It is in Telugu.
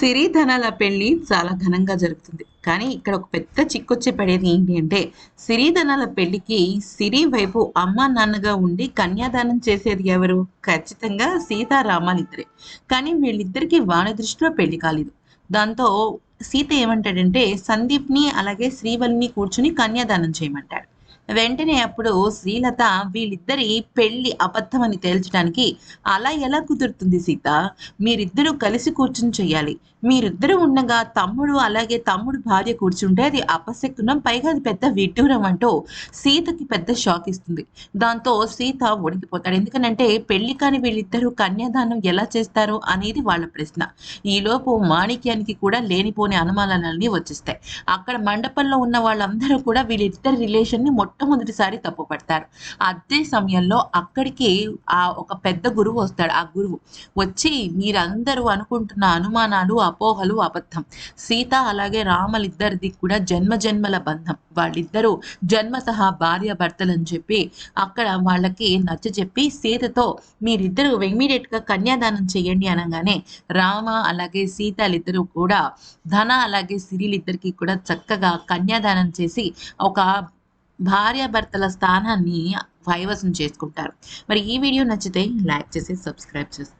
సిరిధనాల పెళ్ళి చాలా ఘనంగా జరుగుతుంది. కానీ ఇక్కడ ఒక పెద్ద చిక్కొచ్చే పడేది ఏంటి అంటే సిరిధనాల పెళ్ళికి సిరి వైపు అమ్మ నాన్నగా ఉండి కన్యాదానం చేసేది ఎవరు? ఖచ్చితంగా సీతారామాలిద్దరే. కానీ వీళ్ళిద్దరికి వాణి దృష్టిలో పెళ్ళి కాలేదు. దాంతో సీత ఏమంటాడంటే సందీప్ని అలాగే శ్రీవల్ని కూర్చుని కన్యాదానం చేయమంటాడు. వెంటనే అప్పుడు శ్రీలత వీళ్ళిద్దరి పెళ్ళి అబద్ధం అని తేల్చడానికి అలా ఎలా కుదురుతుంది సీత? మీరిద్దరూ కలిసి కూర్చుని చెయ్యాలి. మీరిద్దరూ ఉండగా తమ్ముడు అలాగే తమ్ముడు భార్య కూర్చుంటే అది అపశకునం పైగా అది పెద్ద విడ్డూరం అంటూ సీతకి పెద్ద షాక్ ఇస్తుంది. దాంతో సీత వణికిపోతాడు. ఎందుకనంటే పెళ్ళి కాని వీళ్ళిద్దరూ కన్యాదానం ఎలా చేస్తారు అనేది వాళ్ళ ప్రశ్న. ఈలోపు మాణిక్యానికి కూడా లేనిపోని అనుమానాలన్నీ వచ్చేస్తాయి. అక్కడ మండపంలో ఉన్న వాళ్ళందరూ కూడా వీళ్ళిద్దరి రిలేషన్ని మొట్టమొదటిసారి తప్పుపడతారు అదే సమయంలో అక్కడికి ఆ ఒక పెద్ద గురువు వస్తాడు. ఆ గురువు వచ్చి మీరందరూ అనుకుంటున్న అనుమానాలు అపోహలు అబద్ధం. సీత అలాగే రామలిద్దరిది కూడా జన్మ జన్మల బంధం. వాళ్ళిద్దరూ జన్మ సహా భార్య భర్తలని అని చెప్పి అక్కడ వాళ్ళకి నచ్చ చెప్పి సీతతో మీరిద్దరూ ఇమ్మీడియట్గా కన్యాదానం చేయండి అనగానే రామ అలాగే సీతలిద్దరూ కూడా ధన అలాగే సిరిలిద్దరికి కూడా చక్కగా కన్యాదానం చేసి ఒక భార్యాభర్తల స్థానాన్ని కైవసం చేసుకుంటారు. మరి ఈ వీడియో నచ్చితే లైక్ చేసి సబ్స్క్రైబ్ చేసుకోండి